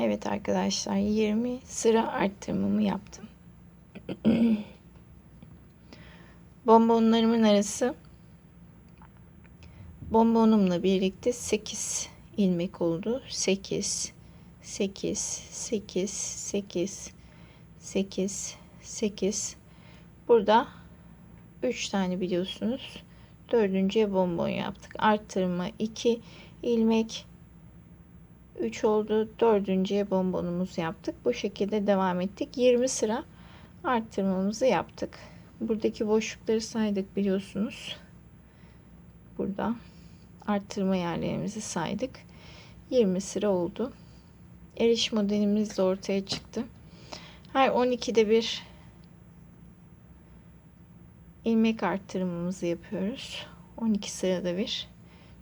Evet arkadaşlar 20 sıra arttırmamı yaptım. Bonbonlarımın arası bonbonumla birlikte 8 ilmek oldu. 8 8 8 8 8 8 Burada 3 tane biliyorsunuz. Dördüncüye bonbon yaptık. Arttırma 2 ilmek 3 oldu. Dördüncüye bonbonumuzu yaptık. Bu şekilde devam ettik. 20 sıra arttırmamızı yaptık. Buradaki boşlukları saydık biliyorsunuz. Burada arttırma yerlerimizi saydık. 20 sıra oldu. Eriş modelimiz de ortaya çıktı. Her 12'de bir ilmek arttırmamızı yapıyoruz. 12 sırada bir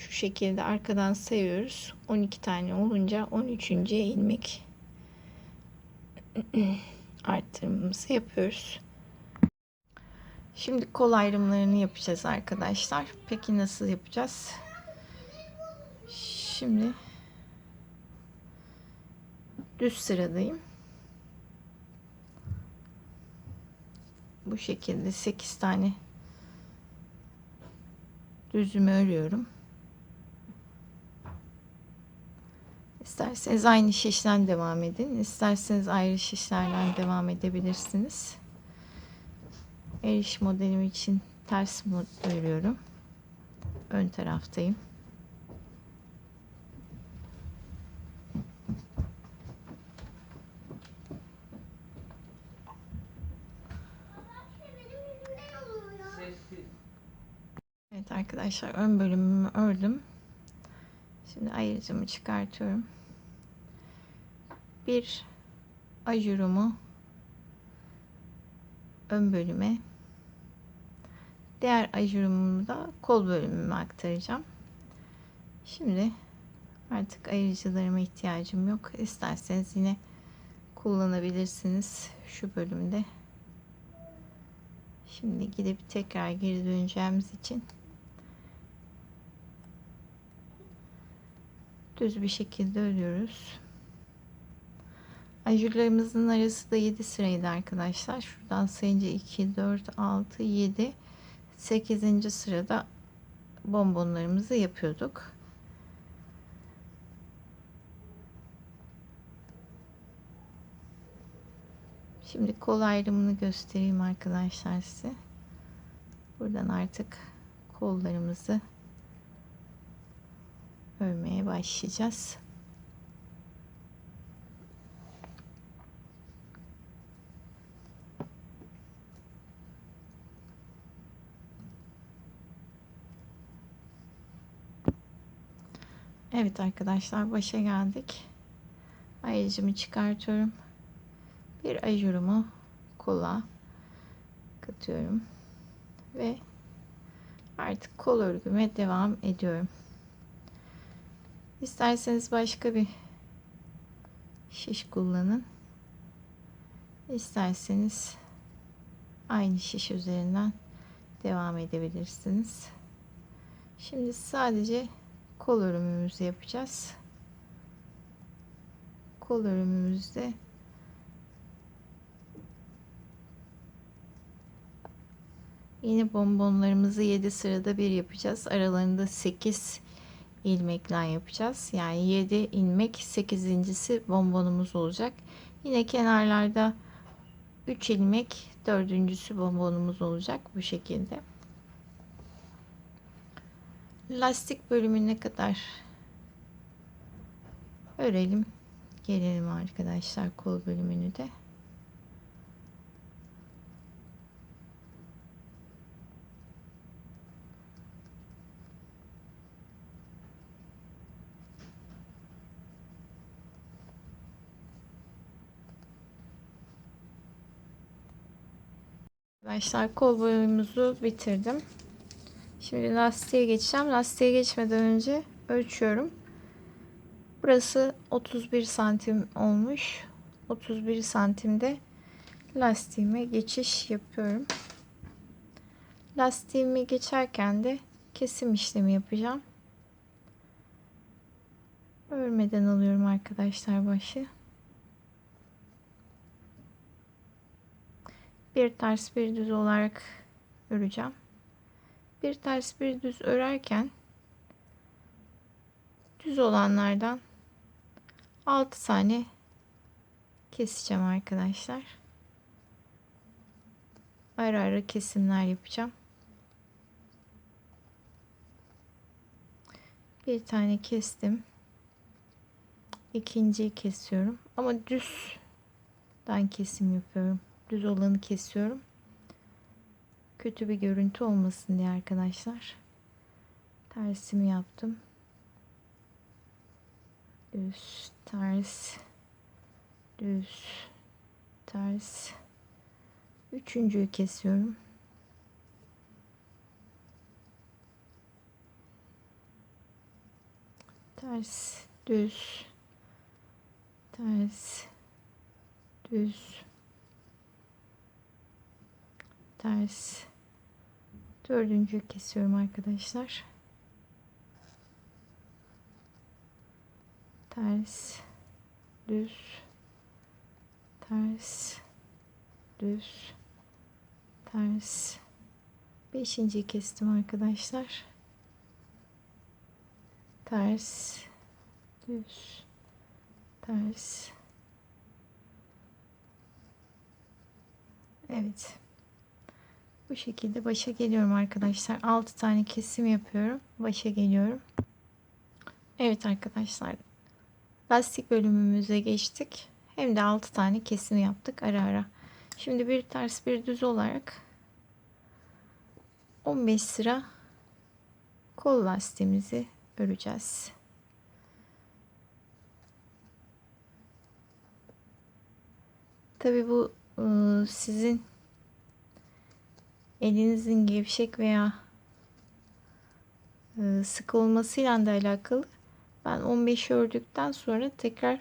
şu şekilde arkadan sayıyoruz. 12 tane olunca 13. ilmek arttırmamızı yapıyoruz. Şimdi kol ayrımlarını yapacağız arkadaşlar. Peki nasıl yapacağız? Şimdi düz sıradayım. Bu şekilde 8 tane düzümü örüyorum. İsterseniz aynı şişten devam edin. İsterseniz ayrı şişlerden devam edebilirsiniz. Eriş modelim için ters mod örüyorum. Ön taraftayım. Evet arkadaşlar ön bölümümü ördüm. Şimdi ayırıcımı çıkartıyorum. Bir ajurumu ön bölüme diğer ajurumumu da kol bölümüme aktaracağım. Şimdi artık ayırıcılarıma ihtiyacım yok. İsterseniz yine kullanabilirsiniz şu bölümde. Şimdi gidip tekrar geri döneceğimiz için düz bir şekilde örüyoruz. Ajurlarımızın arası da 7 sıraydı arkadaşlar. Şuradan sayınca 2, 4, 6, 7, 8. sırada bonbonlarımızı yapıyorduk. Şimdi kol ayrımını göstereyim arkadaşlar size. Buradan artık kollarımızı örmeye başlayacağız. Evet arkadaşlar başa geldik. Ayıcımı çıkartıyorum. Bir ajurumu kola katıyorum. Ve artık kol örgüme devam ediyorum. İsterseniz başka bir şiş kullanın. İsterseniz aynı şiş üzerinden devam edebilirsiniz. Şimdi sadece kol örümümüzü yapacağız. Kol örümümüzde yine bonbonlarımızı 7 sırada bir yapacağız. Aralarında 8 ilmekle yapacağız. Yani 7 ilmek 8.si bonbonumuz olacak. Yine kenarlarda 3 ilmek dördüncüsü bonbonumuz olacak bu şekilde. Lastik bölümüne kadar örelim. Gelelim arkadaşlar kol bölümünü de. Arkadaşlar kol boyumuzu bitirdim. Şimdi lastiğe geçeceğim. Lastiğe geçmeden önce ölçüyorum. Burası 31 santim olmuş. 31 santimde lastiğime geçiş yapıyorum. Lastiğimi geçerken de kesim işlemi yapacağım. Örmeden alıyorum arkadaşlar başı. Bir ters bir düz olarak öreceğim. Bir ters bir düz örerken düz olanlardan 6 tane keseceğim arkadaşlar. Ara ara kesimler yapacağım. Bir tane kestim. İkinciyi kesiyorum. Ama düzden kesim yapıyorum. Düz olanı kesiyorum. Kötü bir görüntü olmasın diye arkadaşlar. Tersimi yaptım. Düz, ters, düz, ters. Üçüncüyü kesiyorum. Ters, düz, ters, düz, ters. Dördüncüyü kesiyorum arkadaşlar. Ters, düz, ters, düz, ters. Beşinciyi kestim arkadaşlar. Ters, düz, ters. Evet. Bu şekilde başa geliyorum arkadaşlar. 6 tane kesim yapıyorum. Başa geliyorum. Evet arkadaşlar. Lastik bölümümüze geçtik. Hem de 6 tane kesim yaptık ara ara. Şimdi bir ters bir düz olarak 15 sıra kol lastiğimizi öreceğiz. Tabi bu ıı, sizin elinizin gevşek veya ıı, sık olmasıyla da alakalı. Ben 15 ördükten sonra tekrar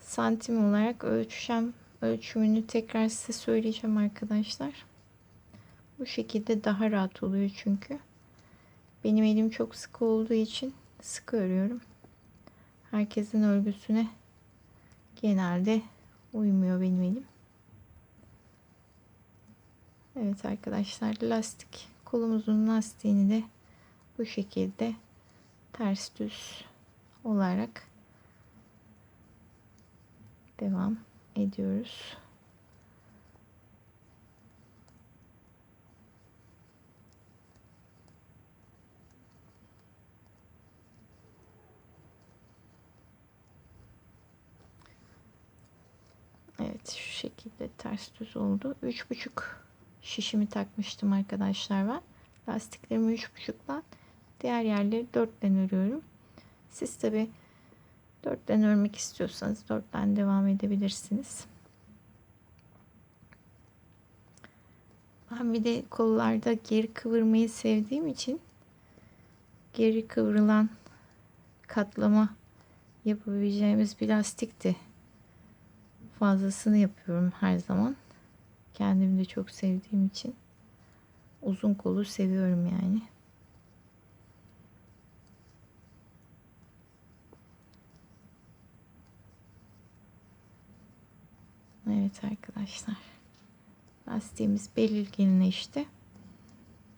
santim olarak ölçeceğim. Ölçümünü tekrar size söyleyeceğim arkadaşlar. Bu şekilde daha rahat oluyor çünkü. Benim elim çok sık olduğu için sık örüyorum. Herkesin örgüsüne genelde uymuyor benim elim. Evet arkadaşlar lastik kolumuzun lastiğini de bu şekilde ters düz olarak devam ediyoruz. Evet şu şekilde ters düz oldu. Üç buçuk şişimi takmıştım arkadaşlar ben. Lastiklerimi üç buçuktan diğer yerleri dörtten örüyorum. Siz tabi dörtten örmek istiyorsanız dörtten devam edebilirsiniz. Ben bir de kollarda geri kıvırmayı sevdiğim için geri kıvrılan katlama yapabileceğimiz bir lastikti fazlasını yapıyorum her zaman. Kendim de çok sevdiğim için uzun kolu seviyorum yani. Evet arkadaşlar. Lastiğimiz belirginleşti.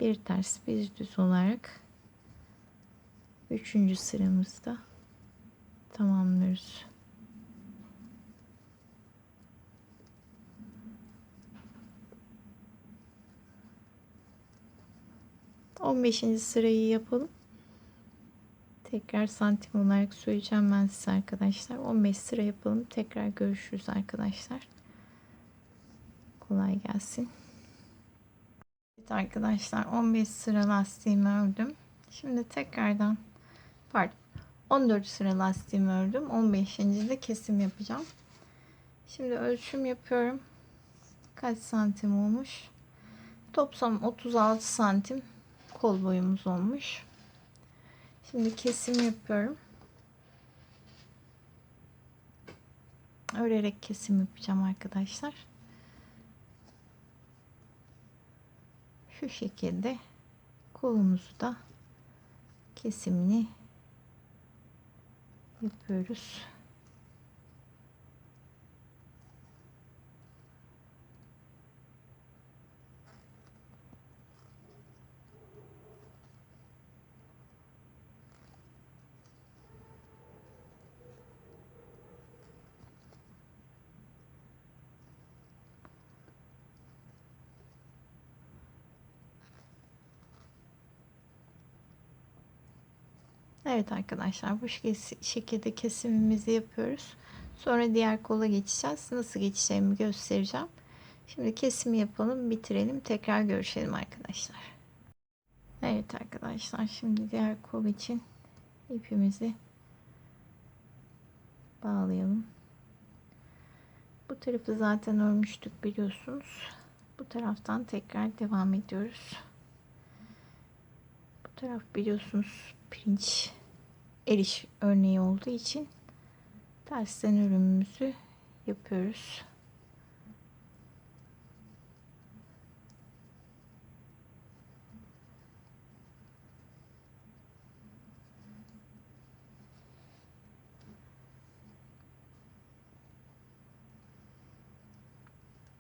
Bir ters bir düz olarak üçüncü sıramızda tamamlıyoruz. 15. sırayı yapalım. Tekrar santim olarak söyleyeceğim ben size arkadaşlar. 15 sıra yapalım. Tekrar görüşürüz arkadaşlar. Kolay gelsin. Evet arkadaşlar 15 sıra lastiğimi ördüm. Şimdi tekrardan pardon 14 sıra lastiğimi ördüm. 15. de kesim yapacağım. Şimdi ölçüm yapıyorum. Kaç santim olmuş? Toplam 36 santim kol boyumuz olmuş. Şimdi kesim yapıyorum. Örerek kesim yapacağım arkadaşlar. Şu şekilde kolumuzu da kesimini yapıyoruz. Evet arkadaşlar bu şekil- şekilde kesimimizi yapıyoruz. Sonra diğer kola geçeceğiz. Nasıl geçeceğimi göstereceğim. Şimdi kesimi yapalım, bitirelim. Tekrar görüşelim arkadaşlar. Evet arkadaşlar şimdi diğer kol için ipimizi bağlayalım. Bu tarafı zaten örmüştük biliyorsunuz. Bu taraftan tekrar devam ediyoruz. Bu taraf biliyorsunuz pirinç eriş örneği olduğu için tersten örümümüzü yapıyoruz.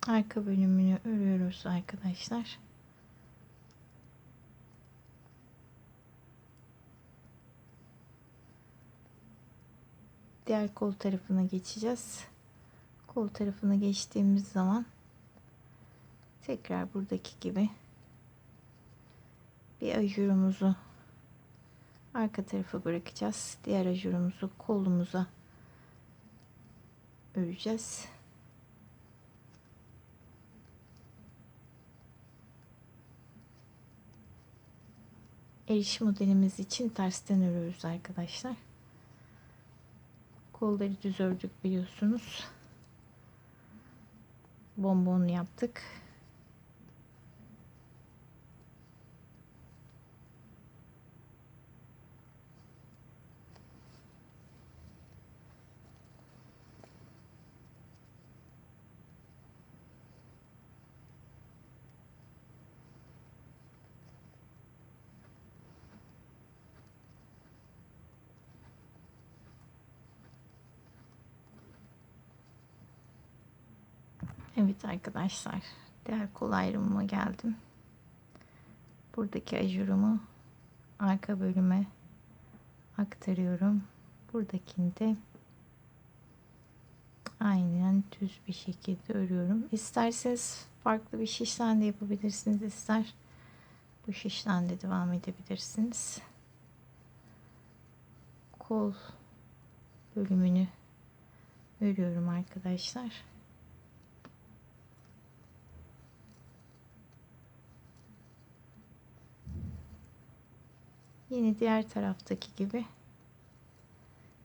Arka bölümünü örüyoruz arkadaşlar. Diğer kol tarafına geçeceğiz. Kol tarafına geçtiğimiz zaman tekrar buradaki gibi bir ajurumuzu arka tarafa bırakacağız. Diğer ajurumuzu kolumuza öreceğiz. Eriş modelimiz için tersten örüyoruz arkadaşlar. Kolları düz ördük biliyorsunuz. Bonbon yaptık. Evet arkadaşlar diğer kol ayrımıma geldim. Buradaki ajurumu arka bölüme aktarıyorum. Buradakini de aynen düz bir şekilde örüyorum. İsterseniz farklı bir şişten de yapabilirsiniz. İster bu şişten de devam edebilirsiniz. Kol bölümünü örüyorum arkadaşlar. Yine diğer taraftaki gibi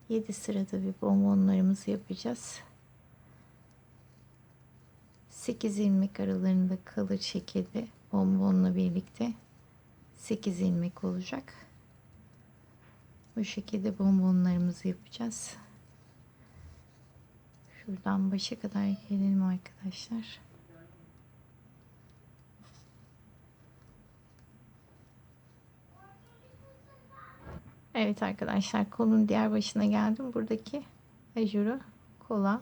7 sırada bir bonbonlarımızı yapacağız. 8 ilmek aralarında kalır şekilde bonbonla birlikte 8 ilmek olacak. Bu şekilde bonbonlarımızı yapacağız. Şuradan başa kadar gelelim arkadaşlar. Evet arkadaşlar kolun diğer başına geldim. Buradaki ajuru kola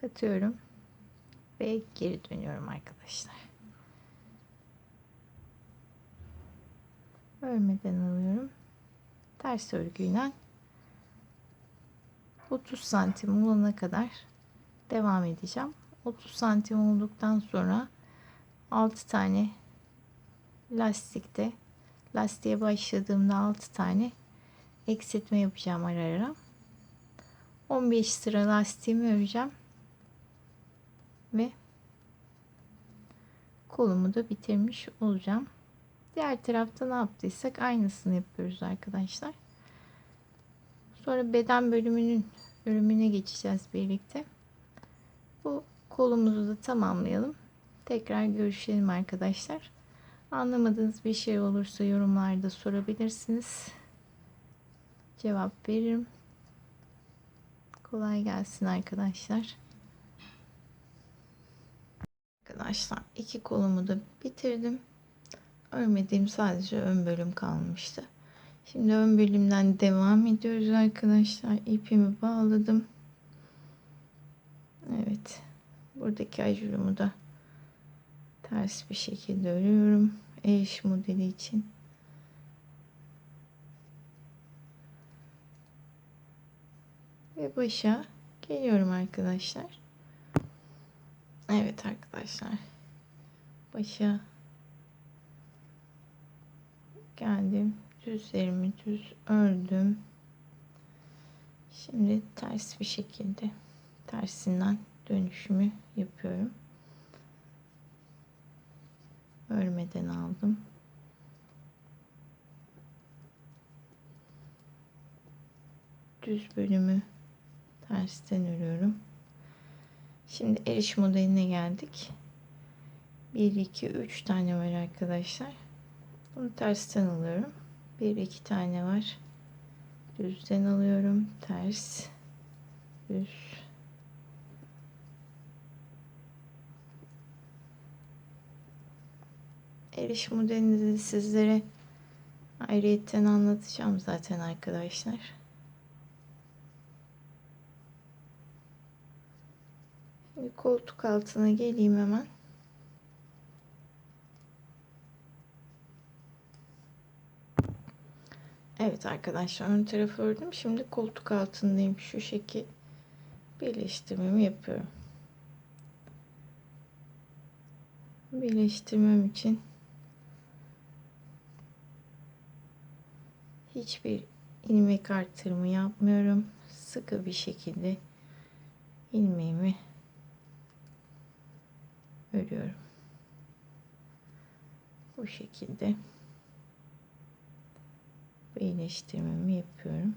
katıyorum ve geri dönüyorum arkadaşlar. Örmeden alıyorum. Ters örgüyle 30 santim olana kadar devam edeceğim. 30 santim olduktan sonra 6 tane lastikte lastiğe başladığımda 6 tane eksiltme yapacağım ara ara. 15 sıra lastiğimi öreceğim. Ve kolumu da bitirmiş olacağım. Diğer tarafta ne yaptıysak aynısını yapıyoruz arkadaşlar. Sonra beden bölümünün örümüne geçeceğiz birlikte. Bu kolumuzu da tamamlayalım. Tekrar görüşelim arkadaşlar. Anlamadığınız bir şey olursa yorumlarda sorabilirsiniz. Cevap veririm. Kolay gelsin arkadaşlar. Arkadaşlar iki kolumu da bitirdim. Örmediğim sadece ön bölüm kalmıştı. Şimdi ön bölümden devam ediyoruz arkadaşlar. İpimi bağladım. Evet. Buradaki ajurumu da ters bir şekilde örüyorum. Eş modeli için. Ve başa geliyorum arkadaşlar. Evet arkadaşlar. Başa geldim. düzlerimi düz ördüm. Şimdi ters bir şekilde tersinden dönüşümü yapıyorum. Örmeden aldım. Düz bölümü tersten örüyorum. Şimdi eriş modeline geldik. 1 2 3 tane var arkadaşlar. Bunu tersten alıyorum. 1 2 tane var. Düzden alıyorum. Ters. Düz. Eriş modelini de sizlere ayrıyetten anlatacağım zaten arkadaşlar. Şimdi koltuk altına geleyim hemen. Evet arkadaşlar ön tarafı ördüm. Şimdi koltuk altındayım. Şu şekil birleştirmemi yapıyorum. Birleştirmem için hiçbir ilmek artırımı yapmıyorum. Sıkı bir şekilde ilmeğimi örüyorum. Bu şekilde iyileştirmemi yapıyorum.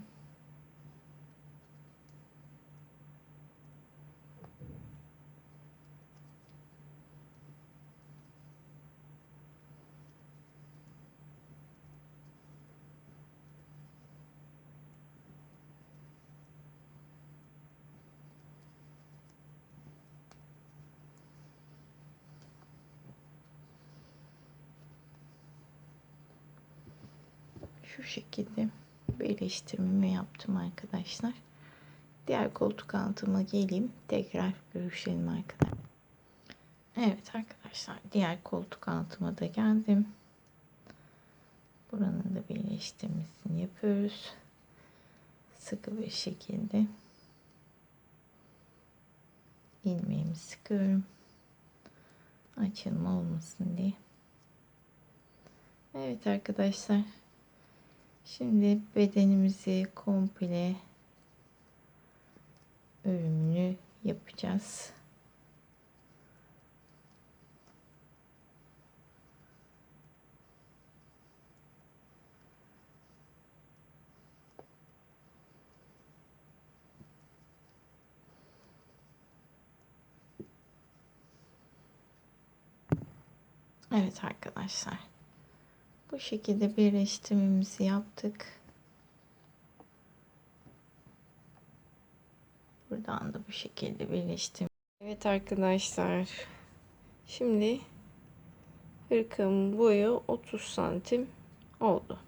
Şekilde birleştirmemi yaptım arkadaşlar. Diğer koltuk altıma geleyim. Tekrar görüşelim arkadaşlar. Evet arkadaşlar diğer koltuk altıma da geldim. Buranın da birleştirmesini yapıyoruz. Sıkı bir şekilde ilmeğimi sıkıyorum. Açılma olmasın diye. Evet arkadaşlar Şimdi bedenimizi komple örümünü yapacağız. Evet arkadaşlar. Bu şekilde birleştirmemizi yaptık. Buradan da bu şekilde birleştim. Evet arkadaşlar. Şimdi hırkamın boyu 30 santim oldu.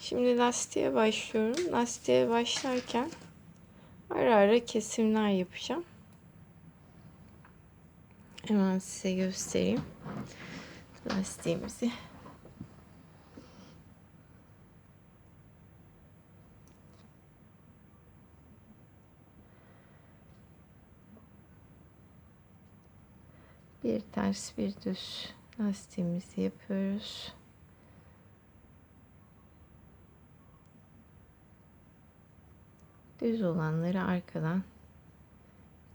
Şimdi lastiğe başlıyorum. Lastiğe başlarken ara ara kesimler yapacağım. Hemen size göstereyim lastiğimizi. Bir ters bir düz lastiğimizi yapıyoruz. Düz olanları arkadan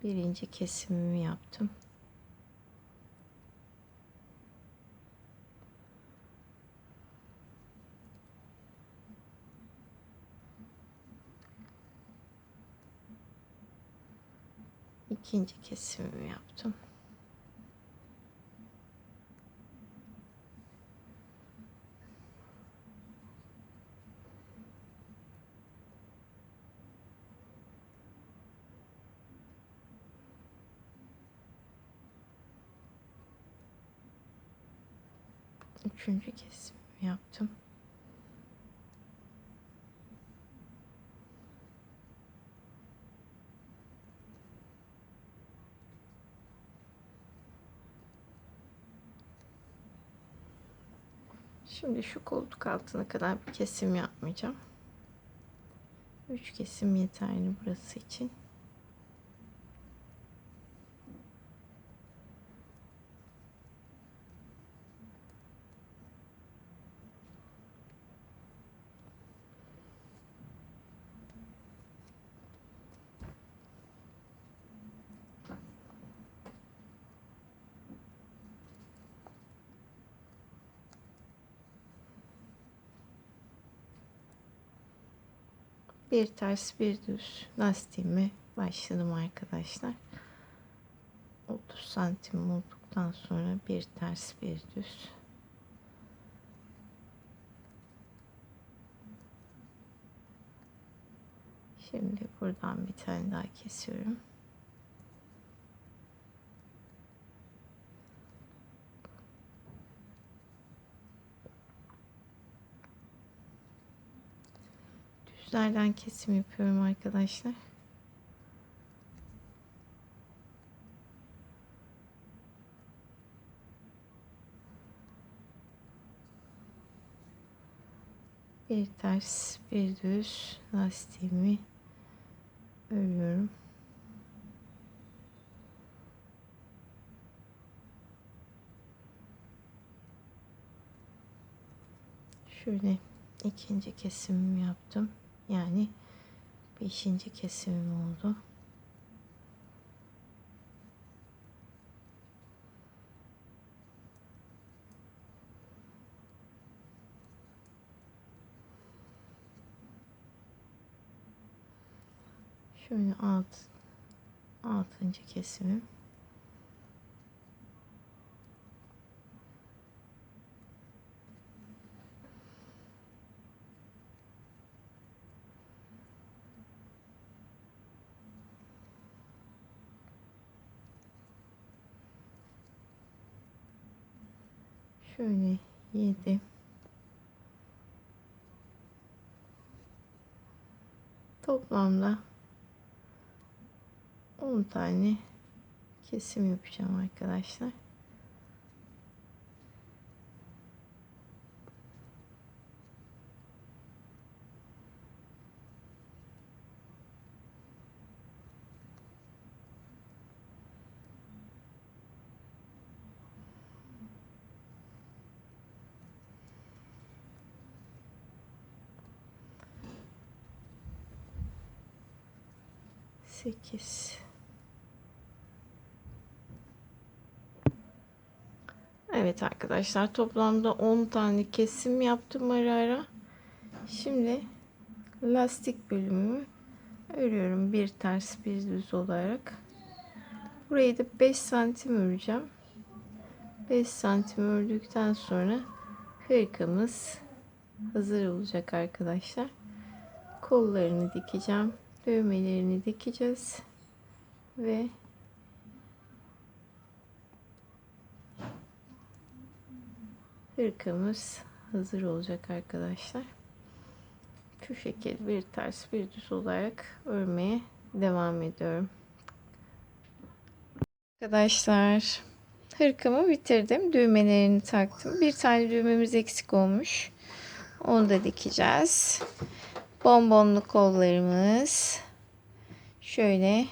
birinci kesimimi yaptım. ikinci kesimimi yaptım. Üçüncü kesim yaptım. Şimdi şu koltuk altına kadar bir kesim yapmayacağım. Üç kesim yeterli burası için. Bir ters bir düz lastiğimi başladım arkadaşlar. 30 santim olduktan sonra bir ters bir düz. Şimdi buradan bir tane daha kesiyorum. Düzlerden kesim yapıyorum arkadaşlar. Bir ters, bir düz lastiğimi örüyorum. Şöyle ikinci kesimimi yaptım. Yani beşinci kesimim oldu. Şöyle alt altıncı kesimim. Şöyle yedi. Toplamda 10 tane kesim yapacağım arkadaşlar. Sekiz. Evet arkadaşlar toplamda 10 tane kesim yaptım ara ara. Şimdi lastik bölümümü örüyorum bir ters bir düz olarak. Burayı da 5 santim öreceğim. 5 santim ördükten sonra hırkamız hazır olacak arkadaşlar. Kollarını dikeceğim. Düğmelerini dikeceğiz. Ve hırkamız hazır olacak arkadaşlar. Şu şekilde bir ters bir düz olarak örmeye devam ediyorum. Arkadaşlar hırkamı bitirdim. Düğmelerini taktım. Bir tane düğmemiz eksik olmuş. Onu da dikeceğiz. Bonbonlu kollarımız. Şöyle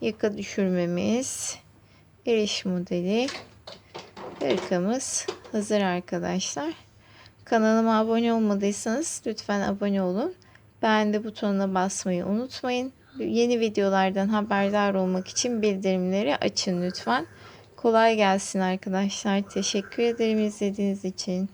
yaka düşürmemiz eriş modeli hırkamız hazır arkadaşlar. Kanalıma abone olmadıysanız lütfen abone olun. Beğendi butonuna basmayı unutmayın. Yeni videolardan haberdar olmak için bildirimleri açın lütfen. Kolay gelsin arkadaşlar. Teşekkür ederim izlediğiniz için.